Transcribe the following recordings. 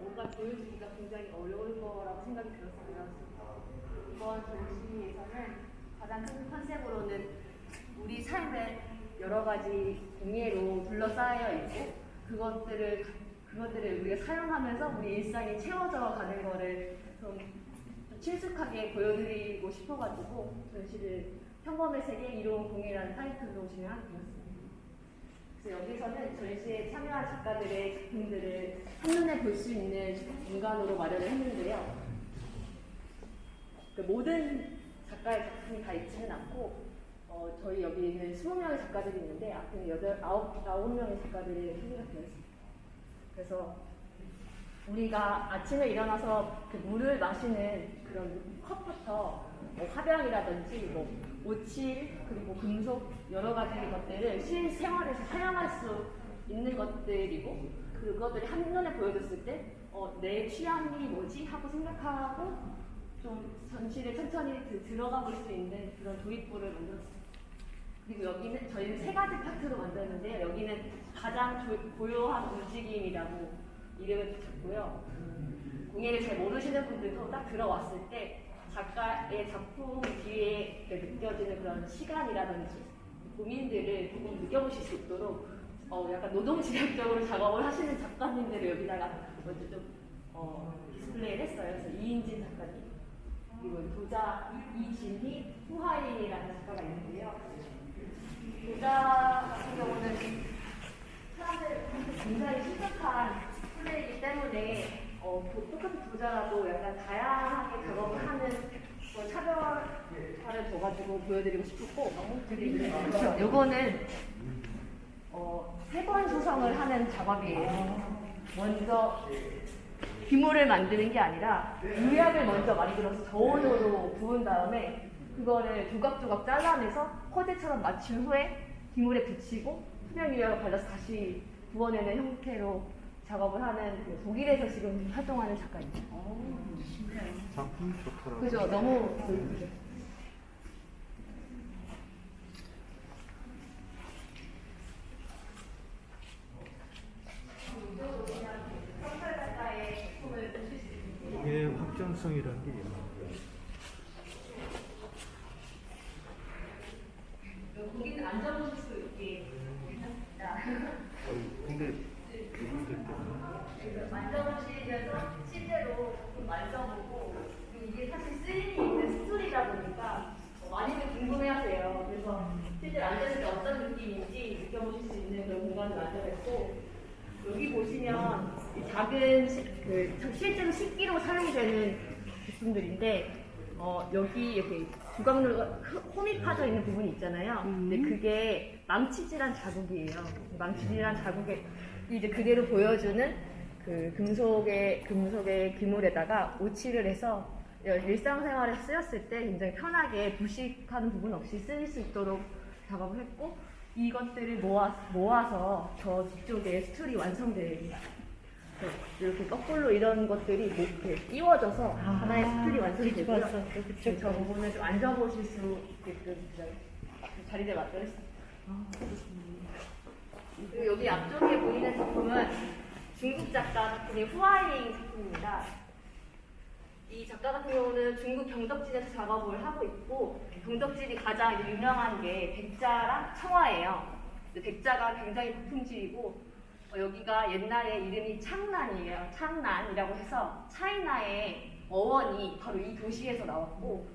뭔가 보여주기가 굉장히 어려울 거라고 생각이 들었어요. 이번 전시에서는 가장 큰 컨셉으로는 우리 삶의 여러 가지 공예로 둘러싸여 있고 그것들을 그것들을 우리가 사용하면서 우리 일상이 채워져 가는 거를 좀, 좀 친숙하게 보여드리고 싶어가지고 전시를 평범의 세계 이로운 공예라는 타이틀로 진행하게 되었습니다. 그래서 여기서는 전시에 참여한 작가들의 작품들을 한눈에 볼 수 있는 공간으로 마련을 했는데요. 그 모든 작가의 작품이 다 있지는 않고 어, 저희 여기는 20명의 작가들이 있는데 앞에는 8, 9, 9명의 작가들이 소개가 되어 있습니다. 그래서 우리가 아침에 일어나서 그 물을 마시는 그런 컵부터 뭐 화병이라든지 뭐 오칠 그리고 금속 여러 가지 것들을 실생활에서 사용할 수 있는 것들이고 그것들이 한눈에 보여줬을 때 어, 내 취향이 뭐지 하고 생각하고 좀 전시를 천천히 드- 들어가 볼 수 있는 그런 도입부를 만들었습니다. 그리고 여기는 저희는 세 가지 파트로 만들었는데요. 여기는 가장 조- 고요한 움직임이라고 이름을 붙였고요. 공예를 잘 모르시는 분들도 딱 들어왔을 때 작가의 작품 뒤에 느껴지는 그런 시간이라든지 고민들을 조금 느껴보실 수 있도록 어, 약간 노동지략적으로 작업을 하시는 작가님들을 여기다가 먼저 좀 어, 디스플레이를 했어요. 그래서 이인진 작가님, 그리고 도자 이진희, 후하인이라는 작가가 있는데요. 도자 같은 경우는 사람들 굉장히 심각한 플레이이기 때문에 어, 도- 똑같은 도자라도 약간 다양하게 작업을 하는 그런 차별화를 둬가지고 보여드리고 싶었고 요거는 어, 세 번 수성을 하는 작업이에요. 먼저 기물을 만드는 게 아니라 유약을 먼저 만들어서 저온으로 부은 다음에 그거를 조각조각 잘라내서 허재처럼 맞춘 후에 기물에 붙이고 투명 유약을 발라서 다시 부어내는 형태로 작업을 하는 그 독일에서 지금 활동하는 작가입니다. 작품이 좋더라고요. 그죠? 너무 그- 성철 작가의 작품을 보실 수 있습니다. 이게 확장성이라는 게 있나요? 거기는 앉아보실 수 있게 했습니다. 근데 그래서 만져보시면서 실제로 좀 만져보고 그리고 이게 사실 쓰임이 있는 스토리다 보니까 어, 많이들 궁금해하세요. 그래서 실제로 앉았을 때 어떤 느낌인지 느껴보실 수 있는 그런 공간을 만들었고 여기 보시면 이 작은 시- 그참 실제로 식기로 사용이 되는 제품들인데 어, 여기 이렇게 주광로가 홈이 파져 있는 부분이 있잖아요. 근데 그게 망치질한 자국이에요. 망치질한 자국에 이제 그대로 보여주는 그 금속의 금속의 기물에다가 오칠을 해서 일상생활에 쓰였을 때 굉장히 편하게 부식하는 부분 없이 쓰일 수 있도록 작업을 했고 이것들을 모아, 모아서 저 뒤쪽에 스툴이 완성됩니다. 네, 이렇게 거꾸로 이런 것들이 뭐 이렇게 끼워져서 하나의 스툴이 완성이 되고요. 네, 저 부분을 좀 앉아보실 수 있게끔 자리를 마련했습니다. 그리고 여기 앞쪽에 보이는 작품은 중국 작가 작품인 후아잉 작품입니다. 이 작가 같은 경우는 중국 경덕진에서 작업을 하고 있고 경덕진이 가장 유명한 게 백자랑 청화예요. 백자가 굉장히 고품질이고 어, 여기가 옛날에 이름이 창난이에요. 창난이라고 해서 차이나의 어원이 바로 이 도시에서 나왔고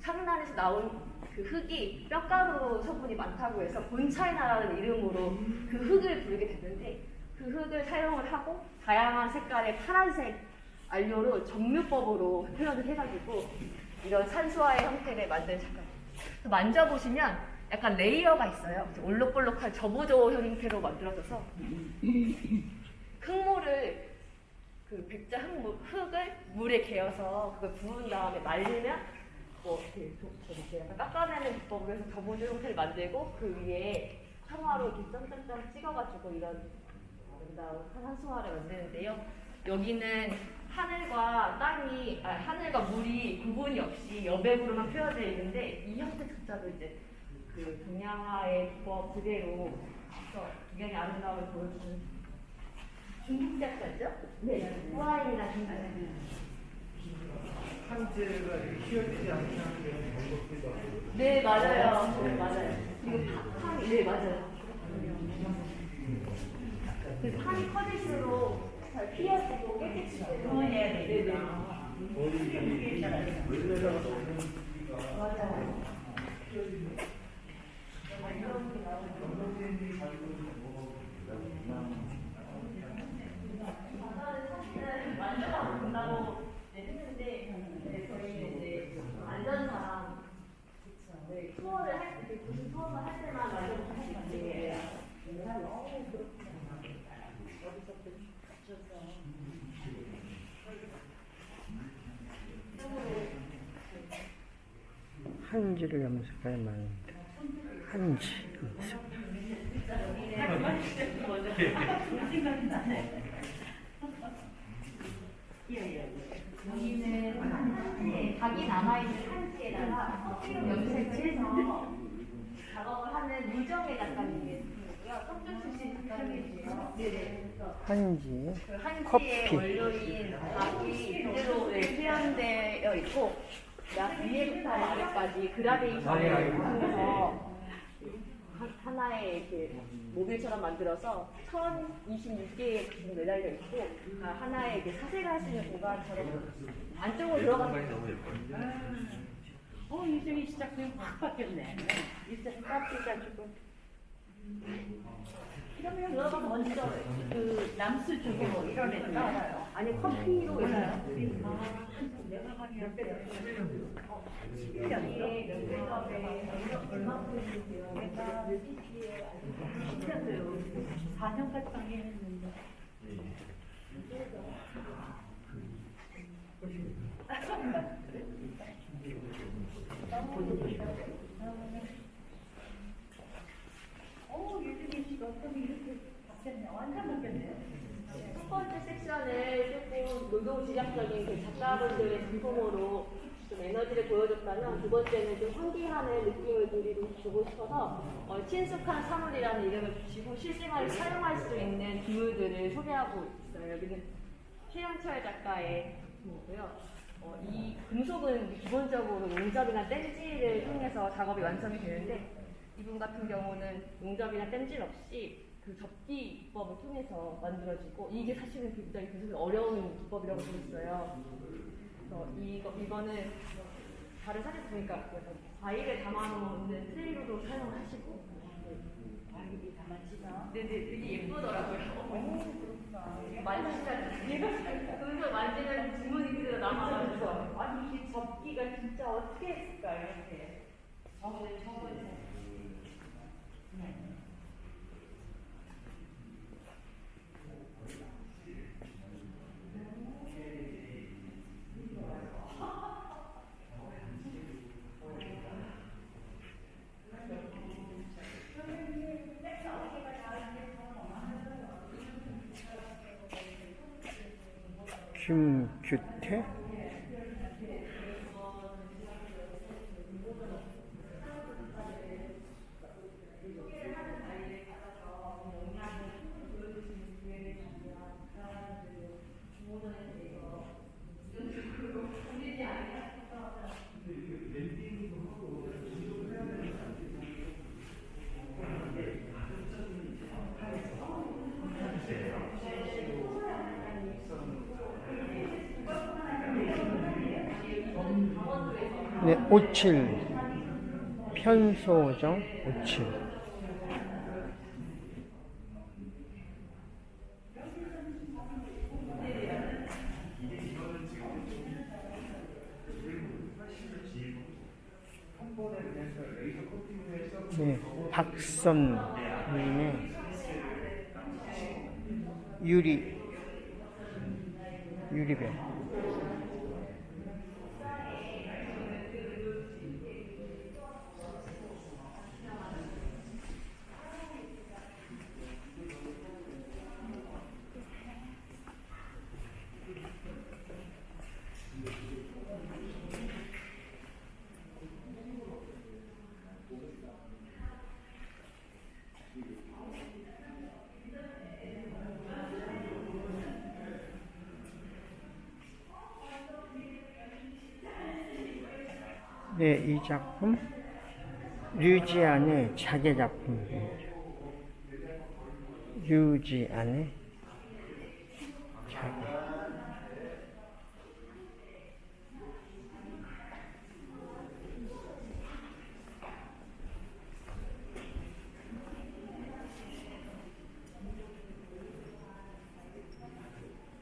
창난에서 나온 그 흙이 뼈가루 성분이 많다고 해서 본차이나라는 이름으로 그 흙을 부르게 됐는데 그 흙을 사용을 하고 다양한 색깔의 파란색 안료로 정류법으로 표현을 해가지고 이런 산수화의 형태를 만든. 그래서 만져보시면 약간 레이어가 있어요. 올록볼록한 저보조 형태로 만들어져서 흙물을 그 백자 흙물, 흙을 물에 개어서 그걸 부은 다음에 말리면 뭐 이렇게 도- 저렇게 약간 깎아내는 기법으로 해서 저보조 형태를 만들고 그 위에 청화로 이렇게 점점점 찍어가지고 이런 아름다운 산수화를 만드는데요. 여기는 하늘과 땅이, 아, 하늘과 물이 구분이 없이 여백으로만 표현되어 있는데 이 형태조차도 이제 그 동양화의 기법 그대로 굉장히 아름다움을 보여주는 중국 작가죠? 네. 후아인이라 중국. 한지가 휘어지지 않게 하는 게 방법기도 하고. 네, 맞아요. 네, 맞아요. 이거 파- 판이, 네, 맞아요. 그 판이 커질수록 잘 네. 거의 물레가 너무 맞아요. 저는 사실은 만져봐 본다고 했는데 네, 저희는 이제 안전상 네, 투어를 할 때, 무슨 투어를 할 때만 만져보고 하는 건데 어우 그렇구나 어디서부터 갇혀서 한지를 염색할 만한데 한지 염색 여기는 네, 각이 남아있는 한지에다가 커피로 염색을 해서 작업을 하는 유정의 작가님이고요. 성준 출신 작가님이세요. 네네. 그래서 한지 그 한지의 커피. 원료인 각이 그대로 네, 표현되어 있고 약 위에부터 아래까지 그라데이션을 통해서 하- 하나의 이렇게 모빌처럼 만들어서 1026개의 기둥 매달려 있고 아, 하나의 이렇게 사색을 할 수 있는 공간처럼 안쪽으로 들어가서 어, 이쪽이 시작되면 확 바뀌었네. 일단 깎기가 조금 그러면 들어가서 먼저 그 남수 쪽에 뭐 이런 애들. 아니 커피로. 내가 가면? 내가 시켰어요. 4년까지 관계했는데. 어, 이렇게. 완전 바뀌었네요. 첫 번째 섹션을 조금 노동 지략적인 그 작가분들의 작품으로 좀 에너지를 보여줬다면 두 번째는 좀 환기하는 느낌을 드리고 주고 싶어서 어, 친숙한 사물이라는 이름을 붙이고 실생활에 사용할 수 있는 기물들을 소개하고 있어요. 여기는 최영철 작가의 작품이고요. 어, 이 금속은 기본적으로 용접이나 땜질을 통해서 작업이 완성이 되는데 이분 같은 경우는 용접이나 땜질 없이 그 접기 기법을 통해서 만들어지고 이게 사실은 굉장히 기술이 어려운 기법이라고 들었어요. 그래서 이거 이거는 다른 사진 보니까 과일을 담아놓는 트레이로도 사용하시고 과일이 다 맞지나? 네네 되게 예쁘더라고요. 만지시잖아요. 그래서 만지는 주문이 그대로 남아가지고 아니 이 접기가 진짜 어떻게 했을까 이렇게. 저번에, 저번에. 김규태 네, 57 편소정 57 네, 박선 님의 유리 유리배 네, 이 작품 류지안의 자개 작품입니다. 류지안의 자개.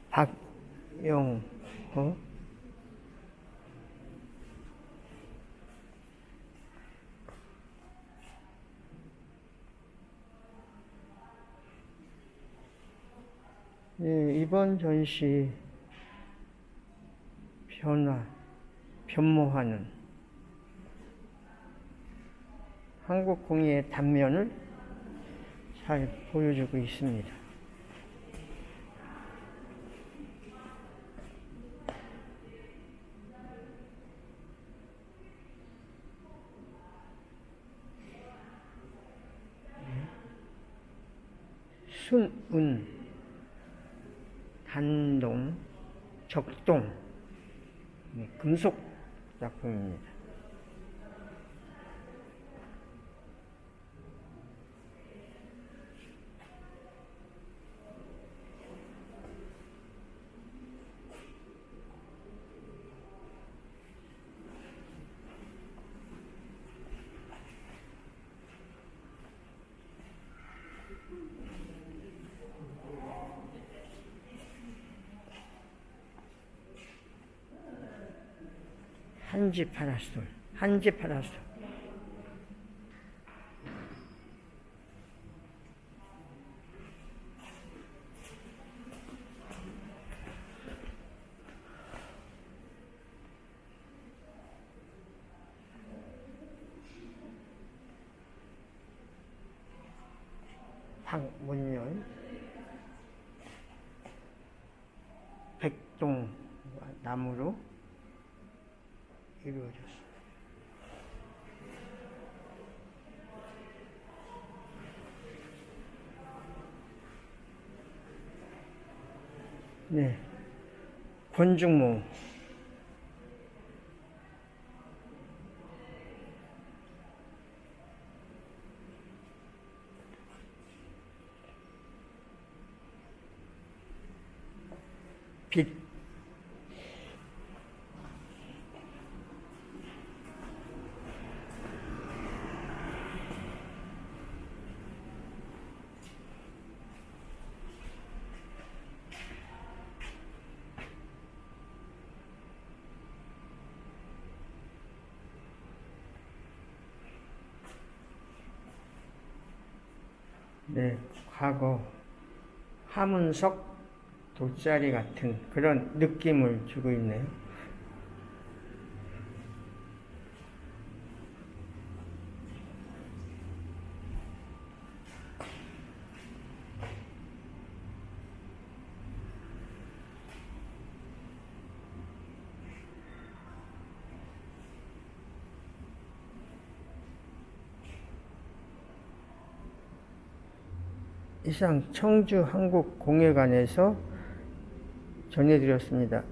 박용호 네, 이번 전시 변화, 변모하는 한국 공예의 단면을 잘 보여주고 있습니다. 순운, 단동, 적동, 네, 금속 작품입니다. 한지 파라솔, 한지 파라솔. 박문열, 백동 나무로 이루어졌습니다. 네, 권중모 빛 네, 과거 하문석 돗자리 같은 그런 느낌을 주고 있네요. 이상 청주 한국공예관에서 전해드렸습니다.